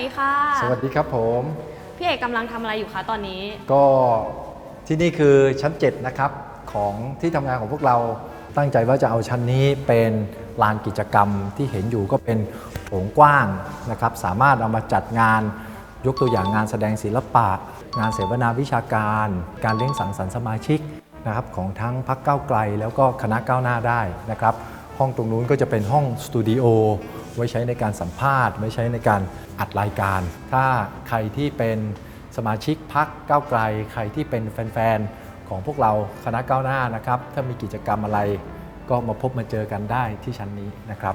ดีค่ะ สวัสดีครับผม พี่เอกกำลังทำอะไรอยู่คะตอนนี้ ก็ที่นี่คือชั้น 7 นะครับ ของที่ทำงานของพวกเราตั้งใจว่าจะเอาชั้นนี้เป็นลานกิจกรรมที่เห็นอยู่ก็เป็นโถงกว้างนะครับ สามารถเอามาจัดงานยกตัวอย่างงานแสดงศิลปะ งานเสวนาวิชาการ การเลี้ยงสังสรรค์สมาชิกนะครับของทั้งพักเก้าวไกล แล้วก็คณะก้าวหน้าได้นะครับ ห้องตรงนู้นก็จะเป็นห้องสตูดิโอ ไว้ใช้ในการสัมภาษณ์ ไว้ใช้ในการอัดรายการ ถ้าใครที่เป็นสมาชิกพักก้าวไกล ใครที่เป็นแฟนๆ ของพวกเราคณะก้าวหน้านะครับ ถ้ามีกิจกรรมอะไรก็มาพบมาเจอกันได้ที่ชั้นนี้นะครับ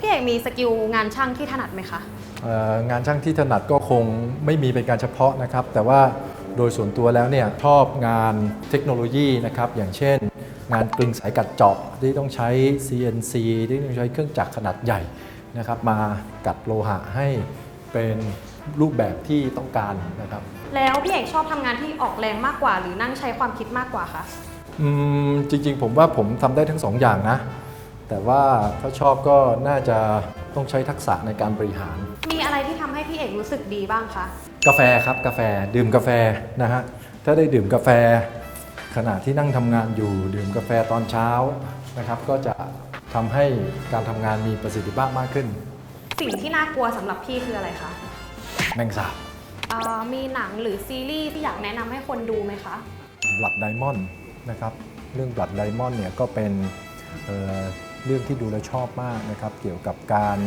พี่เอกมีสกิลงานช่างที่ถนัดไหมคะเอ่องานช่างที่ถนัดก็คงไม่มีเป็นการเฉพาะนะครับ แต่ว่าโดยส่วนตัวแล้วเนี่ยชอบงานเทคโนโลยีนะครับ อย่างเช่น งานกลึงสายกัดเจาะที่ต้องใช้ CNC ที่ต้องใช้เครื่องจักรขนาดใหญ่ นะครับมากัดโลหะให้เป็นรูปแบบที่ต้องการนะครับ แล้วพี่เอกชอบทำงานที่ออกแรงมากกว่า หรือนั่งใช้ความคิดมากกว่าคะ อืมจริงๆ ผมว่าผมทำได้ทั้งสองอย่างนะ แต่ว่าถ้าชอบก็น่าจะต้องใช้ทักษะในการบริหาร มีอะไรที่ทำให้พี่เอกรู้สึกดีบ้างคะ กาแฟครับกาแฟดื่มกาแฟนะฮะถ้าได้ดื่มกาแฟ ขณะที่นั่งทำงานอยู่ดื่มกาแฟตอนเช้านะครับ ก็จะ ทำให้การทำงานมีประสิทธิภาพมากขึ้น สิ่งที่น่ากลัวสำหรับพี่คืออะไรคะแมงสาบเอ่อมีหนังหรือซีรีส์ที่อยากแนะนำให้คนดูไหมคะ บลัดไดมอนด์นะครับเรื่องบลัดไดมอนด์เนี่ยก็เป็นเอ่อเรื่องที่ดูแล้วชอบมากนะครับเกี่ยวกับการ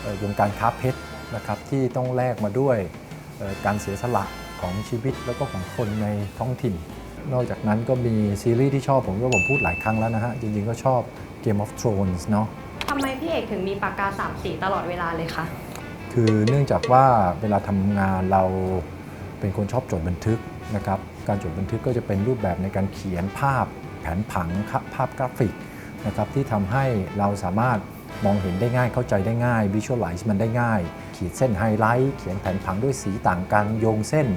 เอ่อวงการค้าเพชรนะครับที่ต้องแลกมาด้วยเอ่อการเสียสละของชีวิตแล้วก็ของคนในท้องถิ่น นอกจากนั้นก็มีซีรีส์ที่ชอบผมก็ผมพูดหลายครั้งแล้วนะฮะจริงๆก็ชอบ Game of Thrones เนาะทำไมพี่เอกถึงมีปากกาสามสีตลอดเวลาเลยคะ คือเนื่องจากว่าเวลาทำงานเราเป็นคนชอบจดบันทึกนะครับ การจดบันทึกก็จะเป็นรูปแบบในการเขียนภาพแผนผังภาพกราฟิกนะครับที่ทำให้เราสามารถมองเห็นได้ง่ายเข้าใจได้ง่าย Visualize มันได้ง่าย ขีดเส้นไฮไลท์ เขียนแผนผังด้วยสีต่างกันโยงเส้น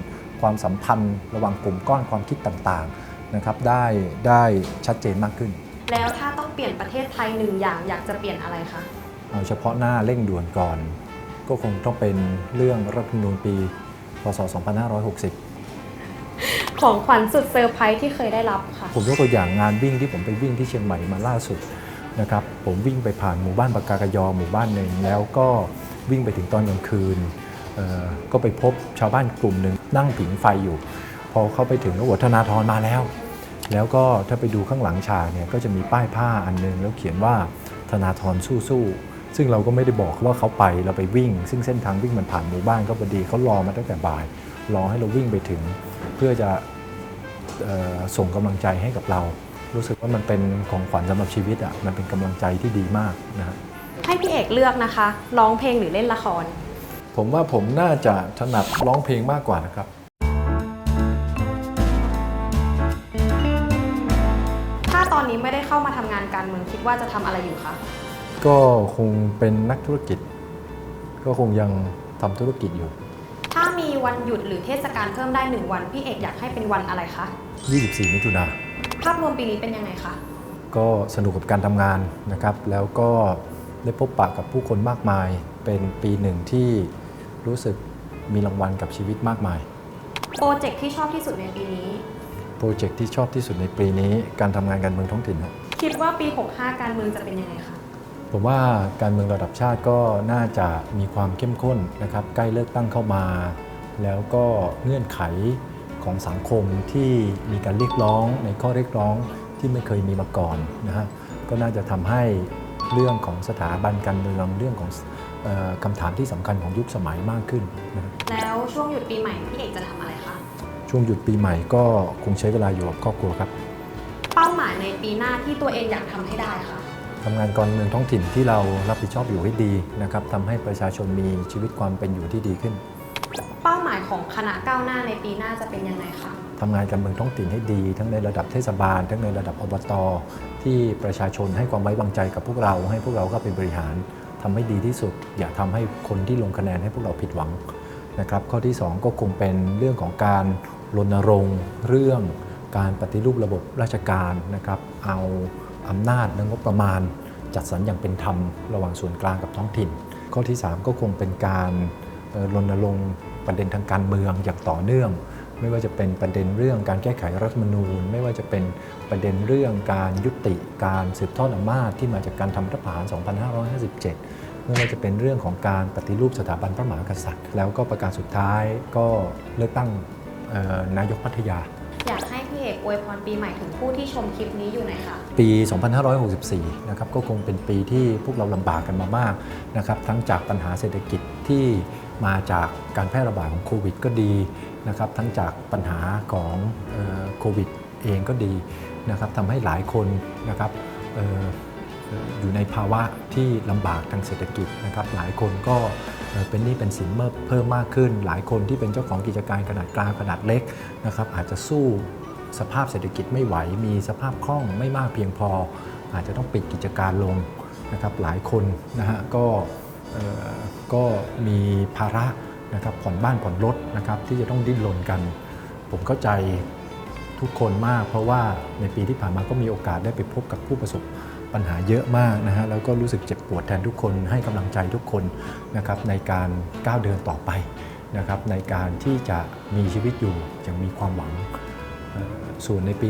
ความสัมพันธ์ ระหว่างกลุ่มก้อนความคิดต่างๆนะครับได้ได้ชัดเจนมากขึ้น แล้วถ้าต้องเปลี่ยนประเทศไทยหนึ่งอย่างอยากจะเปลี่ยนอะไรคะเอาเฉพาะหน้าเร่งด่วนก่อน ก็คงต้องเป็นเรื่องรัฐธรรมนูญปีพศ 2560 ของขวัญสุดเซอร์ไพรส์ที่เคยได้รับค่ะ ผมยกตัวอย่างงานวิ่งที่ผมไปวิ่งที่เชียงใหม่มาล่าสุดนะครับ ผมวิ่งไปผ่านหมู่บ้านปากากยอหมู่บ้านหนึ่งแล้วก็วิ่งไปถึงตอนกลางคืนเอ่อก็ไปพบชาวบ้านกลุ่มหนึ่งนั่งผิงไฟอยู่ พอเข้าไปถึงแล้ววัฒนาธรมาแล้ว แล้วก็ถ้าไปดูข้างหลังฉากเนี่ยก็จะมีป้ายผ้าอันหนึง แล้วเขียนว่าธนาธรสู้ๆซึ่งเราก็ไม่ได้บอกว่าเขาไปเราไปวิ่ง ซึ่งเส้นทางวิ่งมันผ่านหมู่บ้านก็พอดีเขารอมาตั้งแต่บ่าย รอให้เราวิ่งไปถึง เพื่อจะเอ่อส่งกำลังใจให้กับเรา รู้สึกว่ามันเป็นของขวัญสำหรับชีวิตอะมันเป็นกำลังใจที่ดีมากนะฮะให้พี่เอกเลือกนะคะร้องเพลงหรือเล่นละคร ผมว่าผมน่าจะถนัดร้องเพลงมากกว่านะครับ นี้ไม่ได้เข้ามาทำงานการเมืองคิดว่าจะทำอะไรอยู่คะ ก็คงเป็นนักธุรกิจ ก็คงยังทำธุรกิจอยู่ถ้ามีวันหยุดหรือเทศกาลเพิ่มได้หนึ่งวันพี่เอกอยากให้เป็นวันอะไรคะ24 มิถุนา ภาพรวมปีนี้เป็นยังไงคะก็สนุกกับการทำงานนะครับ แล้วก็ได้พบปะกับผู้คนมากมาย เป็นปีหนึ่งที่รู้สึกมีรางวัลกับชีวิตมากมาย โปรเจกต์ที่ชอบที่สุดในปีนี้ โปรเจกต์ที่ชอบที่สุดในปีนี้ การทำงานการเมืองท้องถิ่นครับคิดว่าปี 65 การเมืองจะเป็นยังไงคะ ผมว่าการเมืองระดับชาติก็น่าจะมีความเข้มข้นนะครับ ใกล้เลือกตั้งเข้ามา แล้วก็เงื่อนไขของสังคมที่มีการเรียกร้องในข้อเรียกร้องที่ไม่เคยมีมาก่อนนะฮะก็น่าจะทำให้เรื่องของสถาบันการเมืองเรื่องของเออคำถามที่สำคัญของยุคสมัยมากขึ้นนะครับแล้วช่วงหยุดปีใหม่พี่เอกจะทำอะไรคะ ช่วงหยุดปีใหม่ก็คงใช้เวลาอยู่กับครอบครัวครับเป้าหมายในปีหน้าที่ตัวเองอยากทำให้ได้ค่ะ ทำงานการเมืองท้องถิ่นที่เรารับผิดชอบอยู่ให้ดีนะครับทำให้ประชาชนมีชีวิตความเป็นอยู่ที่ดีขึ้นเป้าหมายของคณะก้าวหน้าในปีหน้าจะเป็นยังไงคะทำงานการเมืองท้องถิ่นให้ดี ทั้งในระดับเทศบาล ทั้งในระดับอบตที่ประชาชนให้ความไว้วางใจกับพวกเรา ให้พวกเราเข้าไปบริหารทำให้ดีที่สุด อย่าทำให้คนที่ลงคะแนนให้พวกเราผิดหวังนะครับข้อที่2ก็คงเป็นเรื่องของการ รณรงค์เรื่องการปฏิรูประบบราชการนะครับ เอาอำนาจและงบประมาณ จัดสรรอย่างเป็นธรรมระหว่างส่วนกลางกับท้องถิ่น ข้อที่ 3 ก็คงเป็นการรณรงค์ประเด็นทางการเมืองอย่างต่อเนื่อง ไม่ว่าจะเป็นประเด็นเรื่องการแก้ไขรัฐธรรมนูญ ไม่ว่าจะเป็นประเด็นเรื่องการยุติการสืบทอดอำนาจที่มาจากการทำรัฐประหาร 2557 ไม่ว่าจะเป็นเรื่องของการปฏิรูปสถาบันพระมหากษัตริย์ แล้วก็ประการสุดท้ายก็เลือกตั้ง นายกพัทยา อยากให้พี่เอกอวยพรปีใหม่ถึงผู้ที่ชมคลิปนี้อยู่หน่อยค่ะ ปี 2564 นะครับก็คงเป็นปีที่พวกเราลำบากกันมามากนะครับทั้งจากปัญหาเศรษฐกิจที่มาจากการแพร่ระบาดของโควิดก็ดีนะครับทั้งจากปัญหาของเอ่อโควิดเองก็ดีนะครับทำให้หลายคนนะครับเอยู่ในภาวะที่ลำบากทางเศรษฐกิจนะครับหลายคนก็เป็นหนี้เป็นสินเมื่อเพิ่มมากขึ้น หลายคนที่เป็นเจ้าของกิจการขนาดกลางขนาดเล็กนะครับอาจจะสู้สภาพเศรษฐกิจไม่ไหว มีสภาพคล่องไม่มากเพียงพอ อาจจะต้องปิดกิจการลงนะครับหลายคนนะฮะก็ก็มีภาระนะครับผ่อนบ้านผ่อนรถนะครับที่จะต้องดิ้นรนกัน ผมเข้าใจทุกคนมาก เพราะว่าในปีที่ผ่านมาก็มีโอกาสได้ไปพบกับผู้ประสบ ปัญหาเยอะมากนะฮะแล้วก็รู้สึกเจ็บปวดแทนทุกคนให้กำลังใจทุกคนนะครับในการก้าวเดินต่อไปนะครับในการที่จะมีชีวิตอยู่อย่างมีความหวังส่วนในปี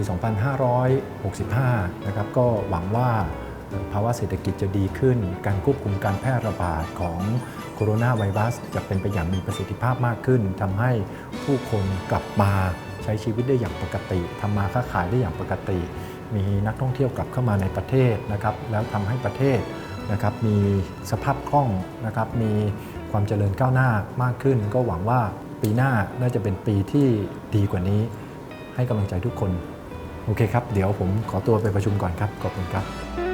2565 นะครับก็หวังว่าภาวะเศรษฐกิจจะดีขึ้น การควบคุมการแพร่ระบาดของโคโรนาไวรัสจะเป็นไปอย่างมีประสิทธิภาพมากขึ้นทำให้ผู้คนกลับมาใช้ชีวิตได้อย่างปกติทำมาค้าขายได้อย่างปกติ มีนักท่องเที่ยวกลับเข้ามาในประเทศนะครับแล้วทำให้ประเทศนะครับมีสภาพคล่องนะครับมีความเจริญก้าวหน้ามากขึ้น ก็หวังว่าปีหน้าน่าจะเป็นปีที่ดีกว่านี้ ให้กำลังใจทุกคน โอเคครับ เดี๋ยวผมขอตัวไปประชุมก่อนครับ ขอบคุณครับ